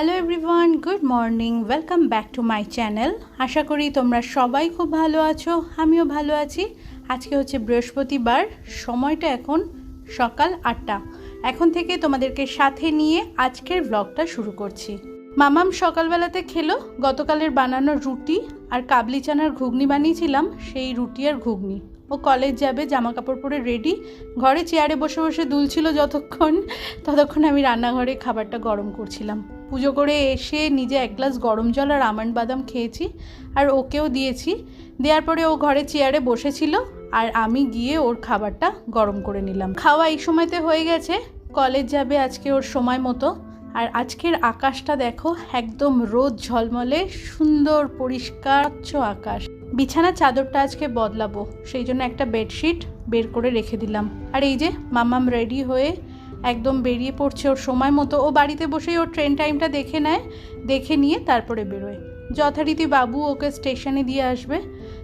Hello everyone good morning welcome back to my channel আশা করি তোমরা সবাই খুব ভালো আছো, আমিও ভালো আছি। আজকে হচ্ছে বৃহস্পতিবার, সময়টা এখন সকাল আটটা। এখন থেকে তোমাদেরকে সাথে নিয়ে আজকের ব্লগটা শুরু করছি। মামাম সকালবেলাতে খেলো, গতকালের বানানো রুটি আর কাবলি চানার ঘুগনি বানিয়েছিলাম, সেই রুটি আর ঘুগনি। ও কলেজ যাবে জামা কাপড় পরে রেডি ঘরে চেয়ারে বসে বসে দুলছিল যতক্ষণ, ততক্ষণ আমি রান্নাঘরে খাবারটা গরম করছিলাম। পুজো করে এসে নিজে এক গ্লাস গরম জল আর আমন্ড বাদাম খেয়েছি আর ওকেও দিয়েছি। দেওয়ার পরে ও ঘরে চেয়ারে বসেছিল আর আমি গিয়ে ওর খাবারটা গরম করে নিলাম। খাওয়া এই সময়তে হয়ে গেছে। কলেজ যাবে আজকে ওর সময় মতো। আর আজকের আকাশটা দেখো, একদম রোদ ঝলমলে, সুন্দর, পরিষ্কার আকাশ। বিছানার চাদরটা আজকে বদলাবো, সেই জন্য একটা বেডশিট বের করে রেখে দিলাম। আর এই যে মামাম রেডি হয়ে একদম বেরিয়ে পড়ছে ওর সময় মতো। ও বাড়িতে বসেই ওর ট্রেন টাইমটা দেখে নেয়, দেখে নিয়ে তারপরে বেরোয়। যথারীতি বাবু ওকে স্টেশনে দিয়ে আসবে।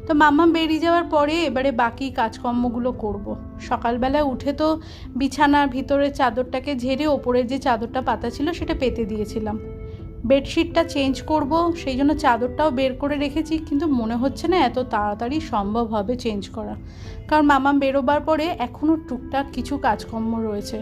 তো মাম্মা বেরিয়ে যাওয়ার পরে এবারে বাকি কাজকর্মগুলো করব। সকালবেলা উঠে তো বিছানার ভিতরে চাদরটাকে ঝেড়ে ওপরের যে চাদরটা পাতা ছিল সেটা পেতে দিয়েছিলাম। বেডশিটটা চেঞ্জ করব, সেই জন্য চাদরটাও বের করে রেখেছি, কিন্তু মনে হচ্ছে না এত তাড়াতাড়ি সম্ভব হবে চেঞ্জ করা। কারণ মামা বেরোবার পরে এখনও টুকটাক কিছু কাজকর্ম রয়েছে।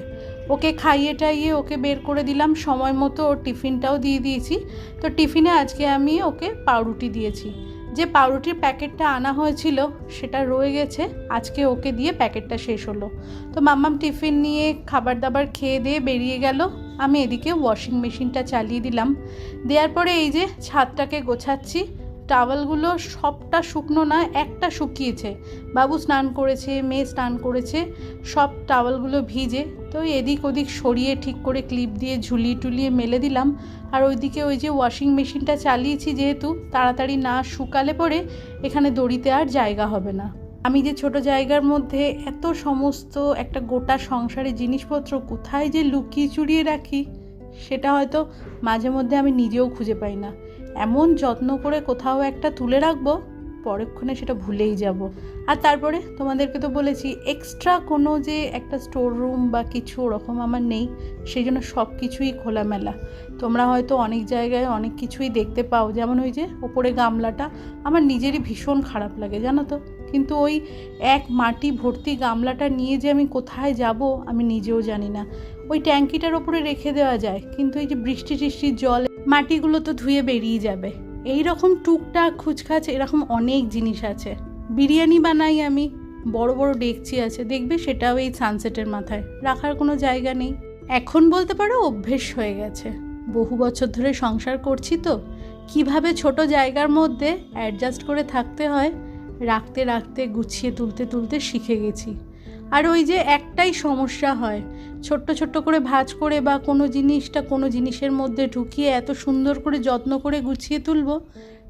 ওকে খাইয়ে টাইয়ে ওকে বের করে দিলাম, সময় মতো ওর টিফিনটাও দিয়ে দিয়েছি। তো টিফিনে আজকে আমি ওকে পাউরুটি দিয়েছি। যে পাউরুটির প্যাকেটটা আনা হয়েছিল, সেটা রয়ে গেছে, আজকে ওকে দিয়ে প্যাকেটটা শেষ হলো। তো মাম্মাম টিফিন নিয়ে খাবার দাবার খেয়ে দিয়ে বেরিয়ে গেল। আমি এদিকে ওয়াশিং মেশিনটা চালিয়ে দিলাম। দেওয়ার পরে এই যে ছাদটাকে গোছাচ্ছি টাওয়ালগুলো সবটা শুকনো না, একটা শুকিয়েছে। বাবু স্নান করেছে, মেয়ে স্নান করেছে, সব টাওয়ালগুলো ভিজে, তো এদিক ওদিক সরিয়ে ঠিক করে ক্লিপ দিয়ে ঝুলিয়ে টুলিয়ে মেলে দিলাম। আর ওইদিকে ওই যে ওয়াশিং মেশিনটা চালিয়েছি যেহেতু, তাড়াতাড়ি না শুকালে পরে এখানে দড়িতে আর জায়গা হবে না। আমি যে ছোট জায়গার মধ্যে এত সমস্ত একটা গোটা সংসারে জিনিসপত্র কোথায় যে লুকিয়ে চুরিয়ে রাখি, সেটা হয়তো মাঝে মধ্যে আমি নিজেও খুঁজে পাই না। এমন যত্ন করে কোথাও একটা তুলে রাখব, পরক্ষণে সেটা ভুলেই যাব। আর তারপরে তোমাদেরকে তো বলেছি এক্সট্রা কোনো যে একটা স্টোর রুম বা কিছু ওরকম আমার নেই, সেই জন্য সব কিছুই খোলামেলা। তোমরা হয়তো অনেক জায়গায় অনেক কিছুই দেখতে পাও, যেমন ওই যে ওপরে গামলাটা, আমার নিজেরই ভীষণ খারাপ লাগে, জানো তো? কিন্তু ওই এক মাটি ভর্তি গামলাটা নিয়ে যে আমি কোথায় যাব আমি নিজেও জানি না। ওই ট্যাঙ্কিটার ওপরে রেখে দেওয়া যায়, কিন্তু এই যে বৃষ্টি টিষ্টির জল, মাটিগুলো তো ধুয়ে বেরিয়ে যাবে। এই রকম টুকটাক খুচখাচ, এরকম অনেক জিনিস আছে। বিরিয়ানি বানাই আমি, বড় বড় ডেকচি আছে, দেখবে সেটাও এই সানসেটের মাথায়, রাখার কোনো জায়গা নেই। এখন বলতে পারো অভ্যেস হয়ে গেছে। বহু বছর ধরে সংসার করছি তো, কীভাবে ছোট জায়গার মধ্যে অ্যাডজাস্ট করে থাকতে হয়? রাখতে রাখতে, গুছিয়ে তুলতে তুলতে শিখে গেছি। আর ওই যে একটাই সমস্যা হয়, ছোট্ট ছোট্ট করে ভাজ করে বা কোনো জিনিসটা কোনো জিনিসের মধ্যে ঢুকিয়ে এত সুন্দর করে যত্ন করে গুছিয়ে তুলব,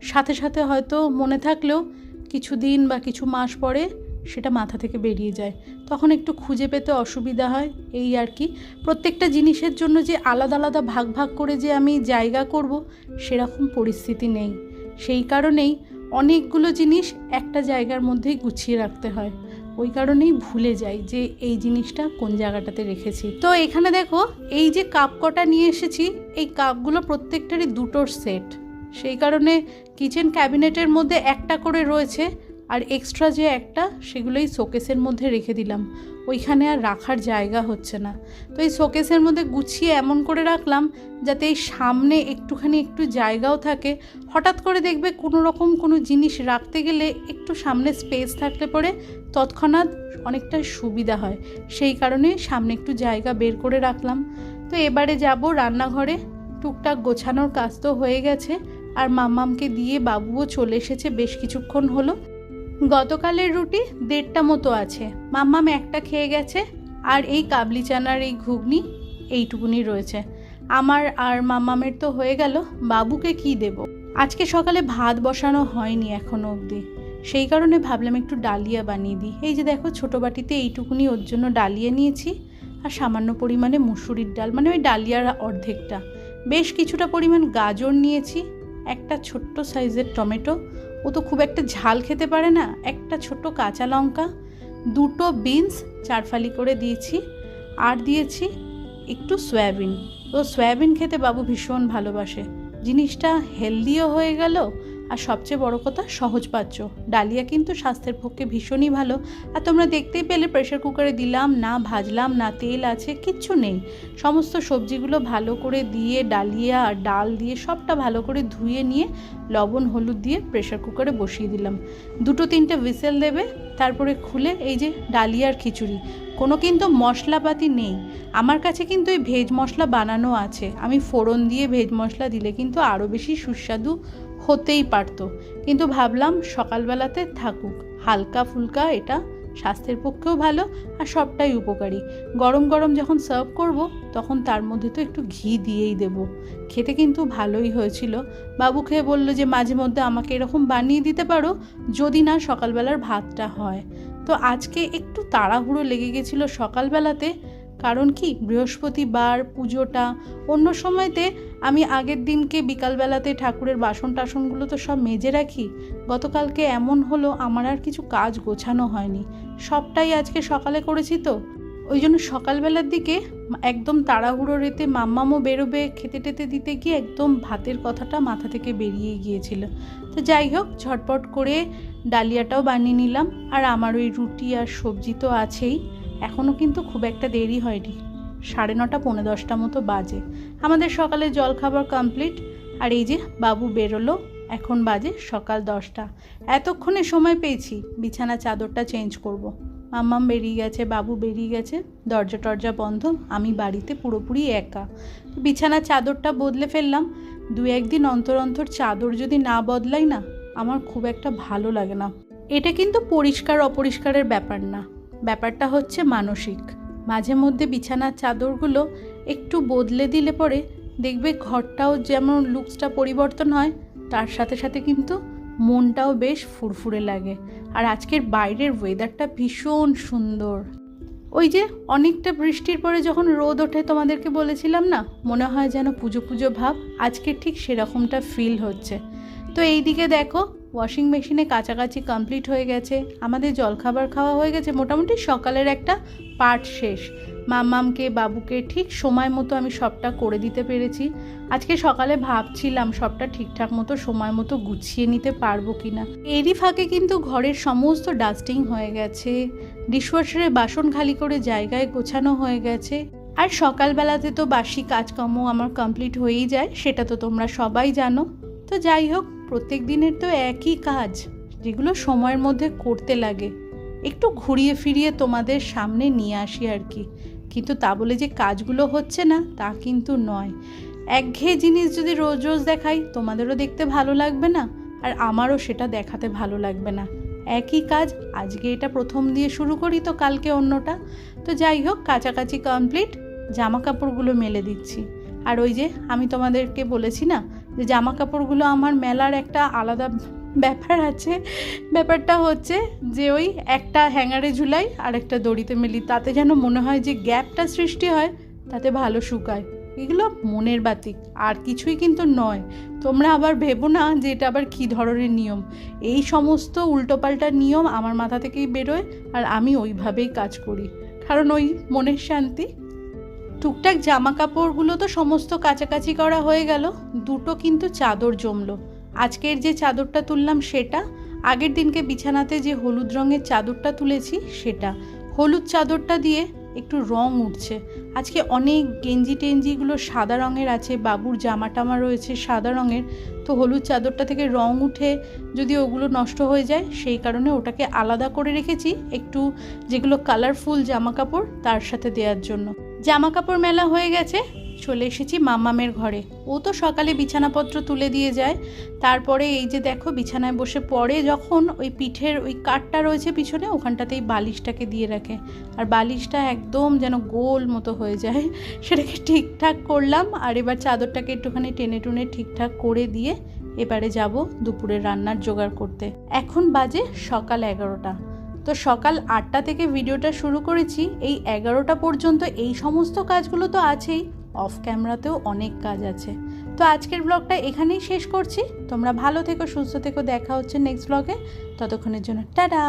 সাথে সাথে হয়তো মনে থাকলেও কিছু দিন বা কিছু মাস পরে সেটা মাথা থেকে বেরিয়ে যায়। তখন একটু খুঁজে পেতে অসুবিধা হয়, এই আর কি। প্রত্যেকটা জিনিসের জন্য যে আলাদা আলাদা ভাগ ভাগ করে যে আমি জায়গা করব, সেরকম পরিস্থিতি নেই। সেই কারণেই অনেকগুলো জিনিস একটা জায়গার মধ্যেই গুছিয়ে রাখতে হয়। ওই কারণেই ভুলে যাই যে এই জিনিসটা কোন জায়গাটাতে রেখেছি। তো এখানে দেখো, এই যে কাপ কটা নিয়ে এসেছি, এই কাপগুলো প্রত্যেকটারই দুটোর সেট। সেই কারণে কিচেন ক্যাবিনেটের মধ্যে একটা করে রয়েছে আর এক্সট্রা যে একটা, সেগুলোই শোকেসের মধ্যে রেখে দিলাম। ওইখানে আর রাখার জায়গা হচ্ছে না। তো এই শোকেসের মধ্যে গুছিয়ে এমন করে রাখলাম, যাতে এই সামনে একটুখানি একটু জায়গাও থাকে। হঠাৎ করে দেখবে কোনো রকম কোনো জিনিস রাখতে গেলে একটু সামনে স্পেস থাকলে পরে তৎক্ষণাৎ অনেকটা সুবিধা হয়। সেই কারণে সামনে একটু জায়গা বের করে রাখলাম। তো এবারে যাব রান্নাঘরে। টুকটাক গোছানোর কাজ তো হয়ে গেছে। আর মাম্মামকে দিয়ে বাবুও চলে এসেছে, বেশ কিছুক্ষণ হলো। গতকালের রুটি দেড়টা মতো আছে। মাম্মাম একটা খেয়ে গেছে, আর এই কাবলি চানার এই ঘুগনি এইটুকুনি রয়েছে। আমার আর মাম্মামের তো হয়ে গেল, বাবুকে কি দেব? আজকে সকালে ভাত বসানো হয়নি এখনও অবধি। সেই কারণে ভাবলাম একটু ডালিয়া বানিয়ে দিই। এই যে দেখো, ছোটো বাটিতে এইটুকুনি ওর জন্য ডালিয়া নিয়েছি, আর সামান্য পরিমাণে মুসুরির ডাল মানে ওই ডালিয়ার অর্ধেকটা। বেশ কিছুটা পরিমাণ গাজর নিয়েছি, একটা ছোট্ট সাইজের টমেটো ও তো খুব একটা ঝাল খেতে পারে না। একটা ছোট কাঁচা লঙ্কা, দুটো বিনস চারফালি করে দিয়েছি আর দিয়েছি একটু সয়াবিন। তো সয়াবিন খেতে বাবু ভীষণ ভালোবাসে। জিনিসটা হেলদিও হয়ে গেল আর সবচেয়ে বড় কথা সহজপাচ্য ডালিয়া কিন্তু স্বাস্থ্যের পক্ষে ভীষণই ভালো। আর তোমরা দেখতেই পেলে প্রেশার কুকারে দিলাম, না ভাজলাম, না তেল আছে, কিচ্ছু নেই। সমস্ত সবজিগুলো ভালো করে দিয়ে, ডালিয়া আর ডাল দিয়ে সবটা ভালো করে ধুয়ে নিয়ে, লবণ, হলুদ দিয়ে প্রেশার কুকারে বসিয়ে দিলাম। দুটো তিনটে হুইসেল দেবে, তারপরে খুলে এই যে ডালিয়ার খিচুড়ি। কোনো কিন্তু মশলাপাতি নেই। আমার কাছে কিন্তু এই ভেজ মশলা বানানো আছে। আমি ফোড়ন দিয়ে ভেজ মশলা দিলে কিন্তু আরও বেশি সুস্বাদু হতেই পারতো। কিন্তু ভাবলাম সকালবেলাতে থাকুক। হালকা ফুলকা এটা স্বাস্থ্যের পক্ষেও ভালো আর সবটাই উপকারী। গরম গরম যখন সার্ভ করব, তখন তার মধ্যে তো একটু ঘি দিয়েই দেব। খেতে কিন্তু ভালোই হয়েছিল। বাবু খেয়ে বলল যে, মাঝে মধ্যে আমাকে এরকম বানিয়ে দিতে পারো যদি না সকালবেলার ভাতটা হয়। তো আজকে একটু তাড়াহুড়ো লেগে গেছিল সকালবেলাতে। কারণ কি? বৃহস্পতিবার পুজোটা। অন্য সময়তে আমি আগের দিনকে বিকালবেলাতে ঠাকুরের বাসন টাসনগুলো তো সব মেজে রাখি। গতকালকে এমন হলো, আমার আর কিছু কাজ গোছানো হয়নি। সবটাই আজকে সকালে করেছি তো। ওই জন্য সকালবেলার দিকে একদম তাড়াহুড়ো রেতে মাম্মামও বেরোবে খেতে টেতে দিতে গিয়ে একদম ভাতের কথাটা মাথা থেকে বেরিয়ে গিয়েছিল। তো যাই হোক, ঝটপট করে ডালিয়াটাও বানিয়ে নিলাম। আর আমার ওই রুটি আর সবজি তো আছেই। এখনও কিন্তু খুব একটা দেরি হয়নি। সাড়ে নটা, পৌনে দশটা মতো বাজে। আমাদের সকালে জলখাবার কমপ্লিট আর এই যে বাবু বেরোলো, এখন বাজে সকাল দশটা। এতক্ষণে সময় পেয়েছি বিছানা চাদরটা চেঞ্জ করব। মাম্মাম বেরিয়ে গেছে, বাবু বেরিয়ে গেছে। দরজা টরজা বন্ধ, আমি বাড়িতে পুরোপুরি একা। তো বিছানার চাদরটা বদলে ফেললাম। দু একদিন অন্তর অন্তর চাদর যদি না বদলাই না, আমার খুব একটা ভালো লাগে না। এটা কিন্তু পরিষ্কার অপরিষ্কারের ব্যাপার না। ব্যাপারটা হচ্ছে মানসিক। মাঝে মধ্যে বিছানার চাদরগুলো একটু বদলে দিলে পরে দেখবে ঘরটাও যেমন লুকসটা পরিবর্তন হয়, তার সাথে সাথে কিন্তু মনটাও বেশ ফুরফুরে লাগে। আর আজকের বাইরের ওয়েদারটা ভীষণ সুন্দর। ওই যে অনেকটা বৃষ্টির পরে যখন রোদ ওঠে তোমাদেরকে বলেছিলাম না, মনে হয় যেন পুজো পুজো ভাব আজকে ঠিক সেরকমটা ফিল হচ্ছে। তো এই দিকে দেখো ওয়াশিং মেশিনে কাছাকাছি কমপ্লিট হয়ে গেছে। আমাদের জলখাবার খাওয়া হয়ে গেছে। মোটামুটি সকালের একটা পার্ট শেষ। মামামকে বাবুকে ঠিক সময় মতো আমি সবটা করে দিতে পেরেছি। আজকে সকালে ভাবছিলাম সবটা ঠিকঠাক মতো সময় মতো গুছিয়ে নিতে পারব কি না এরই ফাঁকে কিন্তু ঘরের সমস্ত ডাস্টিং হয়ে গেছে। ডিশওয়াশারে বাসন খালি করে জায়গায় গোছানো হয়ে গেছে। আর সকালবেলাতে তো বাসি কাজকর্ম আমার কমপ্লিট হয়েই যায়, সেটা তো তোমরা সবাই জানো। তো যাই হোক প্রত্যেক দিনের তো একই কাজ, যেগুলো সময়ের মধ্যে করতে লাগে। একটু ঘুরিয়ে ফিরিয়ে তোমাদের সামনে নিয়ে আসি আর কি। কিন্তু তা বলে যে কাজগুলো হচ্ছে না, তা কিন্তু নয়। একঘেয়ে জিনিস যদি রোজ রোজ দেখাই, তোমাদেরও দেখতে ভালো লাগবে না, আর আমারও সেটা দেখাতে ভালো লাগবে না। একই কাজ, আজকে এটা প্রথম দিয়ে শুরু করি তো কালকে অন্যটা। তো যাই হোক, কাছাকাছি কমপ্লিট জামা কাপড়গুলো মেলে দিচ্ছি। আর ওই যে আমি তোমাদেরকে বলেছি না যে জামা কাপড়গুলো আমার মেলার একটা আলাদা ব্যাপার আছে। ব্যাপারটা হচ্ছে যে ওই একটা হ্যাঙ্গারে ঝুলাই আর একটা দড়িতে মেলি, তাতে যেন মনে হয় যে গ্যাপটা সৃষ্টি হয়, তাতে ভালো শুকায়। এগুলো মনের বাতিক আর কিছুই কিন্তু নয়। তোমরা আবার ভেবো না যে এটা আবার কী ধরনের নিয়ম। এই সমস্ত উল্টোপাল্টা নিয়ম আমার মাথা থেকেই বেরোয় আর আমি ওইভাবেই কাজ করি। কারণ ওই মনের শান্তি টুকটাক জামা কাপড়গুলো তো সমস্ত কাছাকাছি করা হয়ে গেল, দুটো কিন্তু চাদর জমলো। আজকের যে চাদরটা তুললাম সেটা, আগের দিনকে বিছানাতে যে হলুদ রঙের চাদরটা তুলেছি সেটা। হলুদ চাদরটা দিয়ে একটু রং উঠছে। আজকে অনেক গেঞ্জি টেঞ্জিগুলো সাদা রঙের আছে, বাবুর জামা টামা রয়েছে সাদা রঙের। তো হলুদ চাদরটা থেকে রং উঠে যদি ওগুলো নষ্ট হয়ে যায়, সেই কারণে ওটাকে আলাদা করে রেখেছি একটু যেগুলো কালারফুল জামা কাপড় তার সাথে দেওয়ার জন্য। জামা কাপড় মেলা হয়ে গেছে, চলে এসেছি মামামের ঘরে। ও তো সকালে বিছানাপত্র তুলে দিয়ে যায়। তারপরে এই যে দেখো, বিছানায় বসে পড়ে যখন ওই পিঠের ওই কাঠটা রয়েছে পিছনে, ওখানটাতেই বালিশটাকে দিয়ে রাখে। আর বালিশটা একদম যেন গোল মতো হয়ে যায়। সেটাকে ঠিকঠাক করলাম, আর এবার চাদরটাকে একটুখানি টেনে টুনে ঠিকঠাক করে দিয়ে এবারে যাব দুপুরে রান্নার জোগাড় করতে। এখন বাজে সকাল এগারোটা। তো সকাল আটটা থেকে ভিডিওটা শুরু করেছি, এই এগারোটা পর্যন্ত এই সমস্ত কাজগুলো তো আছেই অফ ক্যামেরাতেও অনেক কাজ আছে। তো আজকের ব্লগটা এখানেই শেষ করছি, তোমরা ভালো থেকো, সুস্থ থেকো, দেখা হচ্ছে নেক্সট ব্লগে ততক্ষণের জন্য, টাটা!